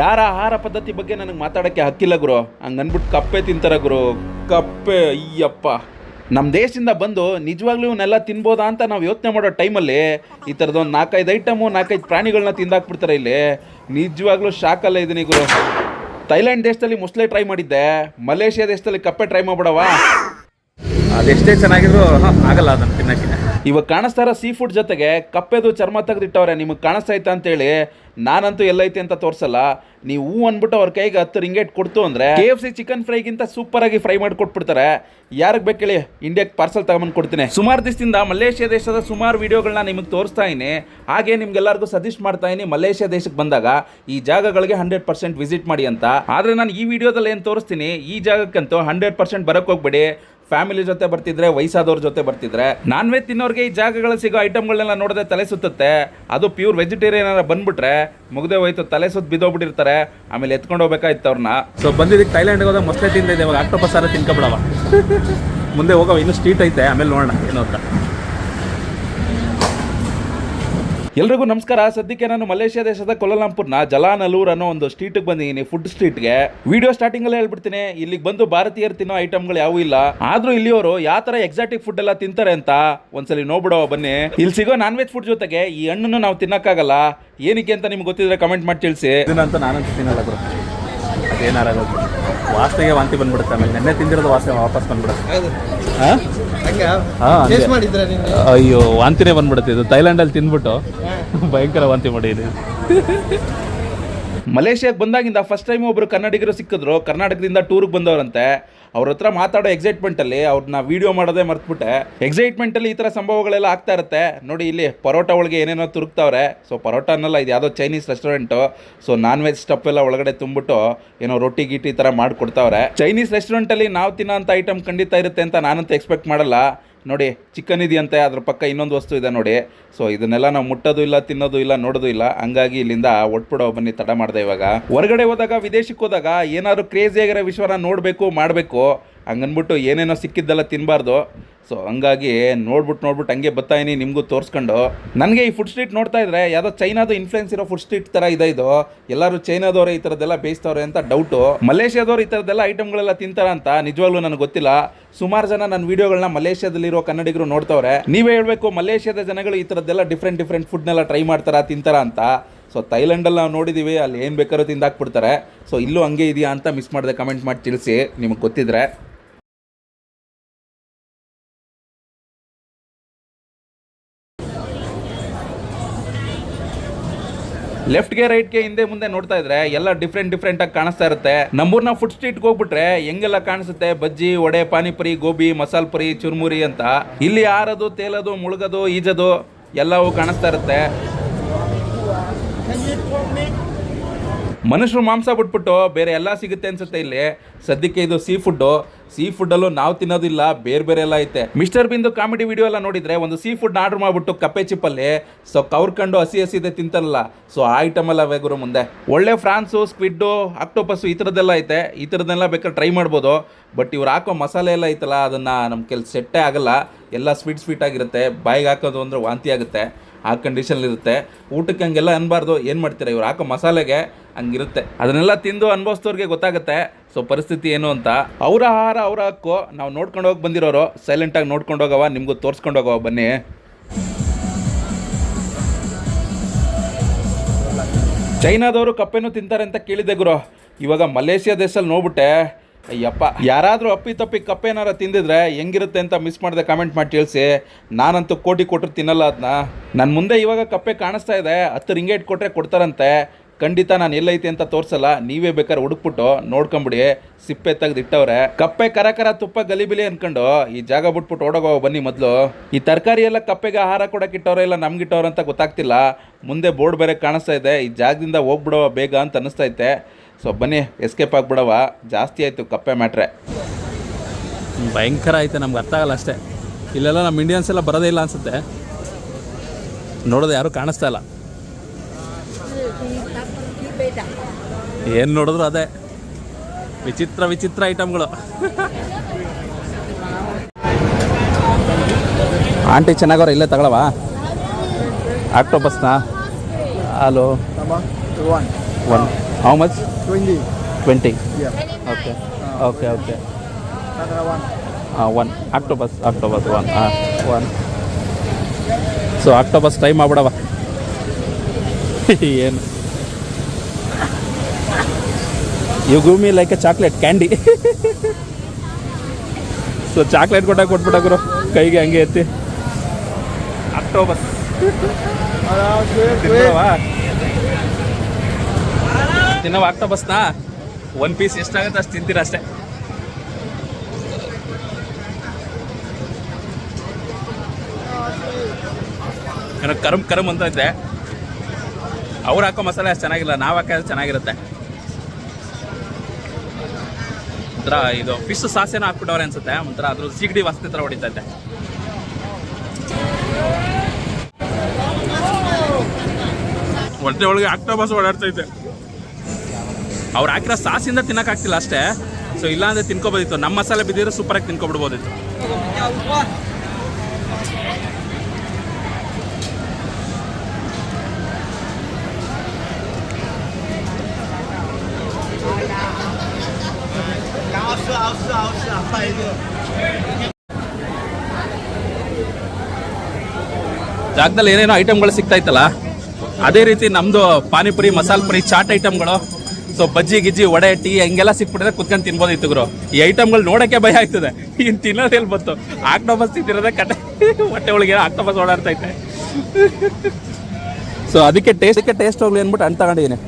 ಯಾರ ಆಹಾರ ಪದ್ಧತಿ ಬಗ್ಗೆ ನನಗೆ ಮಾತಾಡೋಕ್ಕೆ ಹಕ್ಕಿಲ್ಲ ಗುರು. ಹಂಗೆ ಅಂದ್ಬಿಟ್ಟು ಕಪ್ಪೆ ತಿಂತಾರೆ ಗುರು. ಕಪ್ಪೆ, ಅಯ್ಯಪ್ಪ. ನಮ್ಮ ದೇಶದಿಂದ ಬಂದು ನಿಜವಾಗ್ಲೂ ಇವನ್ನೆಲ್ಲ ತಿನ್ಬೋದಾ ಅಂತ ನಾವು ಯೋಚನೆ ಮಾಡೋ ಟೈಮಲ್ಲಿ ಈ ಥರದೊಂದು ನಾಲ್ಕೈದು ಐಟಮು, ನಾಲ್ಕೈದು ಪ್ರಾಣಿಗಳನ್ನ ತಿಂದಾಕ್ಬಿಡ್ತಾರೆ ಇಲ್ಲಿ. ನಿಜವಾಗ್ಲೂ ಶಾಕಲ್ಲ ಇದ್ದೀನಿ ಗುರು. ಥೈಲ್ಯಾಂಡ್ ದೇಶದಲ್ಲಿ ಮೊಸಳೆ ಟ್ರೈ ಮಾಡಿದ್ದೆ. ಮಲೇಷ್ಯಾ ದೇಶದಲ್ಲಿ ಕಪ್ಪೆ ಟ್ರೈ ಮಾಡ್ಬಿಡವಾ ಅದೆಷ್ಟೇ ಚೆನ್ನಾಗಿದ್ರು ಆಗಲ್ಲ ಅದನ್ನು ತಿನ್ನಕ್ಕೆ ಇವಾಗ ಕಾಣಿಸ್ತಾ ಇರೋ ಸೀ ಫುಡ್ ಜೊತೆಗೆ ಕಪ್ಪೆದು ಚರ್ಮ ತೆಗೆದಿಟ್ಟವ್ರೆ, ನಿಮಗೆ ಕಾಣಿಸ್ತೈತೆ ಅಂತೇಳಿ ನಾನಂತೂ ಎಲ್ಲೈತಿ ಅಂತ ತೋರಿಸಲ್ಲ. ನೀವು ಹೂ ಅಂದ್ಬಿಟ್ಟು ಅವ್ರ ಕೈಗೆ ಹತ್ತು ರಿಂಗೇಟ್ ಕೊಡ್ತು ಅಂದರೆ ಕೆ ಎಫ್ ಸಿ ಚಿಕನ್ ಫ್ರೈಗಿಂತ ಸೂಪರಾಗಿ ಫ್ರೈ ಮಾಡಿ ಕೊಟ್ಬಿಡ್ತಾರೆ. ಯಾರಿಗೆ ಬೇಕೇಳಿ ಇಂಡಿಯಾಕ್ಕೆ ಪಾರ್ಸಲ್ ತಗೊಂಬಂದು ಕೊಡ್ತೀನಿ. ಸುಮಾರು ದಿವಸದಿಂದ ಮಲೇಷ್ಯಾ ದೇಶದ ಸುಮಾರು ವೀಡಿಯೋಗಳನ್ನ ನಿಮಗೆ ತೋರಿಸ್ತಾ ಇದ್ದೀನಿ. ಹಾಗೆ ನಿಮ್ಗೆಲ್ಲರಿಗೂ ಸಜೆಸ್ಟ್ ಮಾಡ್ತಾ ಇದ್ದೀನಿ, ಮಲೇಷ್ಯಾ ದೇಶಕ್ಕೆ ಬಂದಾಗ ಈ ಜಾಗಗಳಿಗೆ ಹಂಡ್ರೆಡ್ ಪರ್ಸೆಂಟ್ ವಿಸಿಟ್ ಮಾಡಿ ಅಂತ. ಆದರೆ ನಾನು ಈ ವಿಡಿಯೋದಲ್ಲಿ ಏನು ತೋರಿಸ್ತೀನಿ, ಈ ಜಾಗಕ್ಕಂತೂ ಹಂಡ್ರೆಡ್ ಪರ್ಸೆಂಟ್ ಬರೋಕ್ಕೆ ಹೋಗ್ಬೇಡಿ. ಫ್ಯಾಮಿಲಿ ಜೊತೆ ಬರ್ತಿದ್ರೆ ವಯಸ್ಸಾದವ್ರ ಜೊತೆ ಬರ್ತಿದ್ರೆ ನಾನ್ ವೆಜ್ ತಿನ್ನೋರಿಗೆ ಈ ಜಾಗಗಳಲ್ಲಿ ಸಿಗೋ ಐಟಮ್ಗಳನ್ನೆಲ್ಲ ನೋಡಿದ್ರೆ ತಲೆ ಸುತ್ತುತ್ತೆ. ಅದು ಪ್ಯೂರ್ ವೆಜಿಟೇರಿಯನ್ ಬಂದ್ಬಿಟ್ರೆ ಮುಗ್ದೆ ಹೋಯ್ತು ತಲೆ ಸುತ್ತ ಬಿದ್ದೋಗ್ಬಿಟ್ಟಿರ್ತಾರೆ. ಆಮೇಲೆ ಎತ್ಕೊಂಡು ಹೋಗ್ಬೇಕಾಯ್ತು ಅವ್ರನ್ನ. ಸೊ ಬಂದಿದ್ದಕ್ಕೆ ಥೈಲ್ಯಾಂಡ್ಗೆ ಹೋದಾಗ ಮೊಸಳೆ ತಿಂದಿದೆ ಇವಾಗ ಆಕ್ಟೋಪಸ್ ಸಾರ ತಿನ್ಕೊಬಿಡವ. ಮುಂದೆ ಹೋಗವ ಇನ್ನು ಸ್ಟ್ರೀಟ್ ಐತೆ ಆಮೇಲೆ ನೋಡೋಣ ಏನು ಅಂತ. ಎಲ್ರಿಗೂ ನಮಸ್ಕಾರ. ಸದ್ಯಕ್ಕೆ ನಾನು ಮಲೇಷ್ಯಾ ದೇಶದ ಕೊಲಲಾಂಪುರ್ನ ಜಲಾನಲೂರ್ ಅನ್ನೋ ಒಂದು ಸ್ಟ್ರೀಟ್ಗೆ ಬಂದಿದ್ದೀನಿ ಫುಡ್ ಸ್ಟ್ರೀಟ್ಗೆ ವಿಡಿಯೋ ಸ್ಟಾರ್ಟಿಂಗ್ ಅಲ್ಲೇ ಹೇಳ್ಬಿಡ್ತೀನಿ. ಇಲ್ಲಿಗೆ ಬಂದು ಭಾರತೀಯರು ತಿನ್ನೋ ಐಟಮ್ಗಳು ಯಾವೂ ಇಲ್ಲ. ಆದ್ರೂ ಇಲ್ಲಿಯವರು ಯಾವ ತರ ಎಕ್ಸಾಟಿಕ್ ಫುಡ್ ಎಲ್ಲ ತಿಂತಾರೆ ಅಂತ ಒಂದ್ಸಲಿ ನೋಡ್ಬಿಡೋ ಬನ್ನಿ. ಇಲ್ಲಿ ಸಿಗೋ ನಾನ್ ವೆಜ್ ಫುಡ್ ಜೊತೆಗೆ ಈ ಹಣ್ಣನ್ನು ನಾವು ತಿನ್ನಕ್ಕಾಗಲ್ಲ. ಏನಕ್ಕೆ ಅಂತ ನಿಮ್ಗೆ ಗೊತ್ತಿದ್ರೆ ಕಮೆಂಟ್ ಮಾಡಿ ತಿಳಿಸಿ. ಇದನ್ನಂತೂ ನಾನಂತೂ ತಿನ್ನಲ್ಲ ಗುರು ಏನಾರಾಗುತ್ತೆ ವಾಸನೆಗೆ ವಾಂತಿ ಬಂದ್ಬಿಡುತ್ತೆ ಆಮೇಲೆ ನೆನ್ನೆ ತಿಂದಿರೋದು ವಾಸನೆ ವಾಪಸ್ ಬಂದ್ಬಿಡುತ್ತೆ. ಅಯ್ಯೋ ವಾಂತಿನೇ ಬಂದ್ಬಿಡುತ್ತೆ. ಇದು ಥೈಲ್ಯಾಂಡಲ್ಲಿ ತಿಂದ್ಬಿಟ್ಟು ಭಯಂಕರ ವಾಂತಿ ಮಾಡಿದ್ದೀನಿ. ಮಲೇಷ್ಯಾಗೆ ಬಂದಾಗಿಂದ ಫಸ್ಟ್ ಟೈಮ್ ಒಬ್ಬರು ಕನ್ನಡಿಗರು ಸಿಕ್ಕಿದ್ರು, ಕರ್ನಾಟಕದಿಂದ ಟೂರ್ಗೆ ಬಂದವರಂತೆ. ಅವ್ರ ಹತ್ರ ಮಾತಾಡೋ ಎಕ್ಸೈಟ್ಮೆಂಟಲ್ಲಿ ಅವ್ರನ್ನ ವಿಡಿಯೋ ಮಾಡೋದೇ ಮರ್ತ್ಬಿಟ್ಟೆ. ಎಕ್ಸೈಟ್ಮೆಂಟಲ್ಲಿ ಈ ಥರ ಸಂಭವಗಳೆಲ್ಲ ಆಗ್ತಾ ಇರುತ್ತೆ. ನೋಡಿ ಇಲ್ಲಿ ಪರೋಟ ಒಳಗೆ ಏನೇನೋ ತುರುಕ್ತಾವ್ರೆ. ಸೊ ಪರೋಟ ಅನ್ನಲ್ಲ, ಇದು ಯಾವುದೋ Chinese restaurant so non veg stuff ಎಲ್ಲ ಒಳಗಡೆ ತುಂಬಿಟ್ಟು ಏನೋ ರೊಟ್ಟಿ ಗೀಟಿ ಥರ ಮಾಡಿಕೊಡ್ತಾವ್ರೆ. ಚೈನೀಸ್ ರೆಸ್ಟೋರೆಂಟಲ್ಲಿ ನಾವು ತಿನ್ನೋಂಥ ಐಟಮ್ ಖಂಡಿತ ಇರುತ್ತೆ ಅಂತ ನಾನಂತೂ ಎಕ್ಸ್ಪೆಕ್ಟ್ ಮಾಡಲ್ಲ. ನೋಡಿ ಚಿಕನ್ ಇದೆಯಂತೆ, ಅದ್ರ ಪಕ್ಕ ಇನ್ನೊಂದು ವಸ್ತು ಇದೆ ನೋಡಿ. ಸೊ ಇದನ್ನೆಲ್ಲ ನಾವು ಮುಟ್ಟೋದು ಇಲ್ಲ, ತಿನ್ನೋದು ಇಲ್ಲ, ನೋಡೋದು ಇಲ್ಲ. ಹಂಗಾಗಿ ಇಲ್ಲಿಂದ ಒಟ್ಬಿಡೋ ಬನ್ನಿ, ತಡ ಮಾಡಿದೆ ಇವಾಗ. ಹೊರಗಡೆ ಹೋದಾಗ, ವಿದೇಶಕ್ಕೆ ಹೋದಾಗ ಏನಾದ್ರು ಕ್ರೇಜಿ ಆಗಿರೋ ವಿಶ್ವನ ನೋಡಬೇಕು, ಮಾಡಬೇಕು. ಹಂಗನ್ಬಿಟ್ಟು ಏನೇನೋ ಸಿಕ್ಕಿದ್ದೆಲ್ಲ ತಿನ್ನಬಾರ್ದು ಸೊ ಹಂಗಾಗಿ ನೋಡ್ಬಿಟ್ಟು ನೋಡ್ಬಿಟ್ಟು ಹಂಗೆ ಬತ್ತಾಯಿನಿ ನಿಮಗೂ ತೋರಿಸ್ಕೊಂಡು. ನನಗೆ ಈ ಫುಡ್ ಸ್ಟ್ರೀಟ್ ನೋಡ್ತಾ ಇದ್ರೆ ಯಾವುದೋ ಚೈನಾದು ಇನ್ಫ್ಲುಯೆನ್ಸ್ ಇರೋ ಫುಡ್ ಸ್ಟ್ರೀಟ್ ಥರ ಇದೆ ಇದು. ಎಲ್ಲರೂ ಚೈನಾದವ್ರೆ ಈ ಥರದ್ದೆಲ್ಲ ಬೇಯಿಸ್ತವ್ರೆ ಅಂತ ಡೌಟು ಮಲೇಷ್ಯಾದವ್ರು ಈ ಥರದ್ದೆಲ್ಲ ಐಟಮ್ಗಳೆಲ್ಲ ತಿಂತಾರ ಅಂತ ನಿಜವಾಗ್ಲೂ ನನಗೆ ಗೊತ್ತಿಲ್ಲ. ಸುಮಾರು ಜನ ನನ್ನ ವೀಡಿಯೋಗಳನ್ನ ಮಲೇಷ್ಯಾದಲ್ಲಿರೋ ಕನ್ನಡಿಗರು ನೋಡ್ತವ್ರೆ. ನೀವೇ ಹೇಳಬೇಕು ಮಲೇಷ್ಯಾದ ಜನಗಳು ಈ ಥರದ್ದೆಲ್ಲ ಡಿಫ್ರೆಂಟ್ ಡಿಫ್ರೆಂಟ್ ಫುಡ್ನೆಲ್ಲ ಟ್ರೈ ಮಾಡ್ತಾರಾ, ತಿಂತಾರ ಅಂತ. ಸೊ ಥೈಲ್ಯಾಂಡಲ್ಲಿ ನಾವು ನೋಡಿದ್ದೀವಿ ಅಲ್ಲಿ ಏನು ಬೇಕಾದ್ರೂ ತಿಂದಾಕ್ಬಿಡ್ತಾರೆ. ಸೊ ಇಲ್ಲೂ ಹಂಗೆ ಇದೆಯಾ ಅಂತ ಮಿಸ್ ಮಾಡಿದೆ ಕಮೆಂಟ್ ಮಾಡಿ ತಿಳಿಸಿ, ನಿಮಗೆ ಗೊತ್ತಿದ್ರೆ. ಲೆಫ್ಟ್ಗೆ ರೈಟ್ಗೆ ಹಿಂದೆ ಮುಂದೆ ನೋಡ್ತಾ ಇದ್ರೆ ಎಲ್ಲ ಡಿಫ್ರೆಂಟ್ ಡಿಫ್ರೆಂಟ್ ಆಗಿ ಕಾಣಿಸ್ತಾ ಇರುತ್ತೆ. ನಮ್ಮೂರ್ನ ಫುಡ್ ಸ್ಟ್ರೀಟ್ ಹೋಗ್ಬಿಟ್ರೆ ಹೆಂಗೆಲ್ಲ ಕಾಣಿಸುತ್ತೆ? ಬಜ್ಜಿ, ವಡೆ, ಪಾನಿಪುರಿ, ಗೋಬಿ, ಮಸಾಲ್ ಪುರಿ, ಚುರ್ಮುರಿ ಅಂತ. ಇಲ್ಲಿ ಆರೋದು, ತೇಲೋದು, ಮುಳುಗೋದು, ಈಜದು ಎಲ್ಲವೂ ಕಾಣಿಸ್ತಾ ಇರುತ್ತೆ. ಮನುಷ್ಯರು ಮಾಂಸ ಬಿಟ್ಬಿಟ್ಟು ಬೇರೆ ಎಲ್ಲ ಸಿಗುತ್ತೆ ಅನ್ಸುತ್ತೆ ಇಲ್ಲಿ. ಸದ್ಯಕ್ಕೆ ಇದು ಸೀ ಫುಡ್ಡು ಸೀ ಫುಡ್ಡಲ್ಲೂ ನಾವು ತಿನ್ನೋದಿಲ್ಲ, ಬೇರೆ ಬೇರೆ ಎಲ್ಲ ಐತೆ. ಮಿಸ್ಟರ್ ಬಿಂದು ಕಾಮಿಡಿ ವಿಡಿಯೋ ಎಲ್ಲ ನೋಡಿದ್ರೆ ಒಂದು ಸೀ ಫುಡ್ ಆರ್ಡರ್ ಮಾಡ್ಬಿಟ್ಟು ಕಪ್ಪೆ ಚಿಪ್ಪಲ್ಲಿ ಸೊ ಕವ್ರ್ಕೊಂಡು ಹಸಿ ಹಸಿದೆ ತಿಂತಾರಲ್ಲ ಸೊ ಆ ಐಟಮ್ ಎಲ್ಲ ಬೇಗರು ಮುಂದೆ. ಒಳ್ಳೆ ಫ್ರಾನ್ಸು ಸ್ಕ್ವಿಡ್ಡು ಆಕ್ಟೋಪಸ್ಸು ಈ ಥರದ್ದೆಲ್ಲ ಐತೆ. ಈ ಥರದ್ದೆಲ್ಲ ಬೇಕಾದ್ರೆ ಟ್ರೈ ಮಾಡ್ಬೋದು. ಬಟ್ ಇವ್ರು ಹಾಕೋ ಮಸಾಲೆ ಎಲ್ಲ ಐತಲ್ಲ, ಅದನ್ನು ನಮ್ಮ ಕೆಲಸ ಸೆಟ್ಟೇ ಆಗಲ್ಲ. ಎಲ್ಲ ಸ್ವೀಟ್ ಸ್ವೀಟ್ ಆಗಿರುತ್ತೆ. ಬಾಯಿಗೆ ಹಾಕೋದು ಅಂದರೆ ವಾಂತಿ ಆಗುತ್ತೆ. ಆ ಕಂಡೀಷನ್ ಇರುತ್ತೆ. ಊಟಕ್ಕೆ ಹಂಗೆಲ್ಲ ಅನ್ಬಾರ್ದು. ಏನು ಮಾಡ್ತೀರಾ? ಇವ್ರು ಹಾಕೋ ಮಸಾಲೆಗೆ ಹಂಗಿರುತ್ತೆ. ಅದನ್ನೆಲ್ಲ ತಿಂದು ಅನುಭವಿಸ್ತವ್ರಿಗೆ ಗೊತ್ತಾಗುತ್ತೆ. ಸೊ ಪರಿಸ್ಥಿತಿ ಏನು ಅಂತ. ಅವರ ಆಹಾರ, ಅವರ ಹಕ್ಕು. ನಾವು ನೋಡ್ಕೊಂಡು ಹೋಗಿ ಬಂದಿರೋರು ಸೈಲೆಂಟಾಗಿ ನೋಡ್ಕೊಂಡು ಹೋಗವ ನಿಮಗೂ ತೋರಿಸ್ಕೊಂಡು ಹೋಗವ ಬನ್ನಿ. ಚೈನಾದವರು ಕಪ್ಪೆನೂ ತಿಂತಾರೆ ಅಂತ ಕೇಳಿದೆ ಗುರು. ಇವಾಗ ಮಲೇಷ್ಯಾ ದೇಶದಲ್ಲಿ ನೋಡ್ಬಿಟ್ಟೆ. ಅಯ್ಯಪ್ಪ. ಯಾರಾದರೂ ಅಪ್ಪಿ ತಪ್ಪಿ ಕಪ್ಪೆ ಏನಾರ ತಿಂದಿದ್ರೆ ಹೆಂಗಿರುತ್ತೆ ಅಂತ ಮಿಸ್ ಮಾಡಿದೆ ಕಾಮೆಂಟ್ ಮಾಡಿ ತಿಳಿಸಿ. ನಾನಂತೂ ಕೋಟಿ ಕೊಟ್ಟರು ತಿನ್ನಲ್ಲ ಅದನ್ನ ನನ್ನ ಮುಂದೆ ಇವಾಗ ಕಪ್ಪೆ ಕಾಣಿಸ್ತಾ ಇದೆ, ಹತ್ತು ರಿಂಗೇಟ್ ಕೊಟ್ಟರೆ ಕೊಡ್ತಾರಂತೆ. ಖಂಡಿತ ನಾನು ಎಲ್ಲೈತೆ ಅಂತ ತೋರಿಸಲ್ಲ, ನೀವೇ ಬೇಕಾದ್ರೆ ಹುಡುಕ್ಬಿಟ್ಟು ನೋಡ್ಕೊಂಬಿಡಿ. ಸಿಪ್ಪೆ ತೆಗೆದಿಟ್ಟವ್ರೆ ಕಪ್ಪೆ ಕರ ಕರ ತುಪ್ಪ ಗಲಿಬಿಲಿ ಅನ್ಕೊಂಡು ಈ ಜಾಗ ಬಿಟ್ಬಿಟ್ಟು ಓಡೋಗೋ ಬನ್ನಿ ಮೊದಲು. ಈ ತರಕಾರಿ ಎಲ್ಲ ಕಪ್ಪೆಗೆ ಆಹಾರ ಕೊಡಕ್ಕೆ ಇಟ್ಟವ್ರೆ ಇಲ್ಲ ನಮ್ಗಿಟ್ಟವ್ರೆ ಅಂತ ಗೊತ್ತಾಗ್ತಿಲ್ಲ. ಮುಂದೆ ಬೋರ್ಡ್ ಬೇರೆ ಕಾಣಿಸ್ತಾ ಇದೆ, ಈ ಜಾಗದಿಂದ ಹೋಗ್ಬಿಡೋ ಬೇಗ ಅಂತ ಅನಿಸ್ತೈತೆ ಸೊ ಬನ್ನಿ ಎಸ್ಕೇಪ್ ಆಗ್ಬಿಡವ. ಜಾಸ್ತಿ ಆಯಿತು ಕಪ್ಪೆ ಮ್ಯಾಟ್ರೆ. ಭಯಂಕರ ಐತೆ ನಮ್ಗೆ ಅರ್ಥ ಆಗಲ್ಲ ಅಷ್ಟೇ. ಇಲ್ಲೆಲ್ಲ ನಮ್ಮ ಇಂಡಿಯನ್ಸ್ ಎಲ್ಲ ಬರೋದೇ ಇಲ್ಲ ಅನ್ಸುತ್ತೆ. ನೋಡೋದು ಯಾರೂ ಕಾಣಿಸ್ತಾ ಇಲ್ಲ. ಏನು ನೋಡಿದ್ರು ಅದೇ. ವಿಚಿತ್ರ ವಿಚಿತ್ರ ಐಟಮ್ಗಳು ಆಂಟಿ ಚೆನ್ನಾಗವ್ರ ಇಲ್ಲೇ ತಗೊಳವಾ? ಆಕ್ಟೋಬಸ್ನಾ hello one how much 20. Twenty Yeah. Okay okay okay Another one. One octopus octopus one ಹಾಂ ಒನ್ ಸೊ ಆಕ್ಟೋಬಸ್ ಟೈಮ್ ಆಗ್ಬಿಡವ ಏನು? You give me like a chocolate candy so chocolate ಕೊಟ್ಟಾಗ ಕೊಟ್ಬಿಟ್ಟ ಗುರು. ಕೈಗೆ ಹಂಗೆ ಎತ್ತಿ. ಆಕ್ಟೋಬಸ್ Uh, wait, ಒನ್ ಪೀಸ್ ಎಷ್ಟಾಗುತ್ತೆ ಅಷ್ಟು ತಿಂತೀರ ಅಷ್ಟೇ. ಏನೋ ಕರಮ್ ಕರಮ್ ಅಂತ ಇದ್ದೆ ಅವ್ರು ಹಾಕೋ ಮಸಾಲೆ ಅಷ್ಟು ಚೆನ್ನಾಗಿಲ್ಲ ನಾವು ಹಾಕೋದು ಚೆನ್ನಾಗಿರುತ್ತೆ. ಒಂಥರ ಇದು ಫಿಶ್ ಸಾಸೇನೋ ಹಾಕ್ಬಿಟ್ಟವ್ರೆ ಅನ್ಸುತ್ತೆ ಒಂಥರ ಅದ್ರ ಸಿಗಡಿ ವಾಸನೆ ಥರ ಹೊಡಿತೈತೆ ಇದ್ದೆ. ಒಳಗೆ ಆಕ್ಟೋಬಸ್ ಓಡಾಡ್ತೈತೆ ಅವ್ರು ಹಾಕಿರೋ ಸಾಸಿಂದ ತಿನ್ನೋಕ್ಕಾಗ್ತಿಲ್ಲ ಅಷ್ಟೇ. ಸೊ ಇಲ್ಲಾಂದ್ರೆ ತಿನ್ಕೋಬೋದಿತ್ತು. ನಮ್ಮ ಮಸಾಲೆ ಬಿದ್ದಿದ್ರೆ ಸೂಪರಾಗಿ ತಿನ್ಕೊಬಿಡ್ಬೋದಿತ್ತು. ಜಾಗದಲ್ಲಿ ಏನೇನೋ ಐಟಮ್ಗಳು ಸಿಗ್ತಾ ಇತ್ತಲ್ಲ, ಅದೇ ರೀತಿ ನಮ್ದು ಪಾನಿಪುರಿ, ಮಸಾಲ ಪುರಿ, ಚಾಟ್ ಐಟಮ್ಗಳು ಸೊ ಬಜ್ಜಿ, ಗಿಜ್ಜಿ, ವಡೆ, ಟೀ ಹಂಗೆಲ್ಲ ಸಿಕ್ಬಿಟ್ಟಿದ್ರೆ ಕುತ್ಕೊಂಡು ತಿನ್ಬೋದಿತ್ತು ಗುರು. ಈ ಐಟಮ್ಗಳು ನೋಡೋಕ್ಕೆ ಭಯ ಆಗ್ತದೆ. ಇನ್ನು ತಿನ್ನೋದು ಎಲ್ಲಿ ಬಂತು ಆಕ್ಟೋಬಸ್ ತಿಂತಿರೋದೆ ಕಟ್ಟೆ ಹೊಟ್ಟೆ ಒಳಗೆ ಆಕ್ಟೋಬಸ್ ಓಡಾಡ್ತೈತೆ ಸೊ ಅದಕ್ಕೆ ಟೇಸ್ಟ್ ಅದಕ್ಕೆ ಟೇಸ್ಟ್ ಹೋಗ್ಲಿ ಅಂದ್ಬಿಟ್ಟು ಅಂತ ತಗೊಂಡಿದ್ದೀನಿ.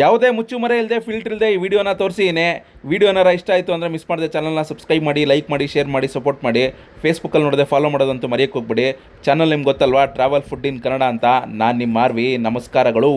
ಯಾವುದೇ ಮುಚ್ಚುಮರೆ ಇಲ್ಲದೆ ಫಿಲ್ಟರ್ ಇಲ್ಲದೆ ಈ ವಿಡಿಯೋನ ತೋರಿಸಿದ್ದೀನಿ. ವಿಡಿಯೋ ಏನಾರ ಇಷ್ಟ ಆಯಿತು ಅಂದರೆ ಮಿಸ್ ಮಾಡಿದೆ ಚಾನಲ್ನ ಸಬ್ಸ್ಕ್ರೈಬ್ ಮಾಡಿ ಲೈಕ್ ಮಾಡಿ ಶೇರ್ ಮಾಡಿ ಸಪೋರ್ಟ್ ಮಾಡಿ. ಫೇಸ್ಬುಕ್ಕಲ್ಲಿ ನೋಡಿದೆ ಫಾಲೋ ಮಾಡೋದಂತೂ ಮರೆಯೋಕ್ಕೆ ಹೋಗ್ಬಿಡಿ. ಚಾನಲ್ ನಿಮ್ಗೆ ಗೊತ್ತಲ್ವಾ? ಟ್ರಾವೆಲ್ ಫುಡ್ ಇನ್ ಕನ್ನಡ ಅಂತ. ನಾನು ನಿಮ್ಮ ಮಾರ್ವಿ ನಮಸ್ಕಾರಗಳು.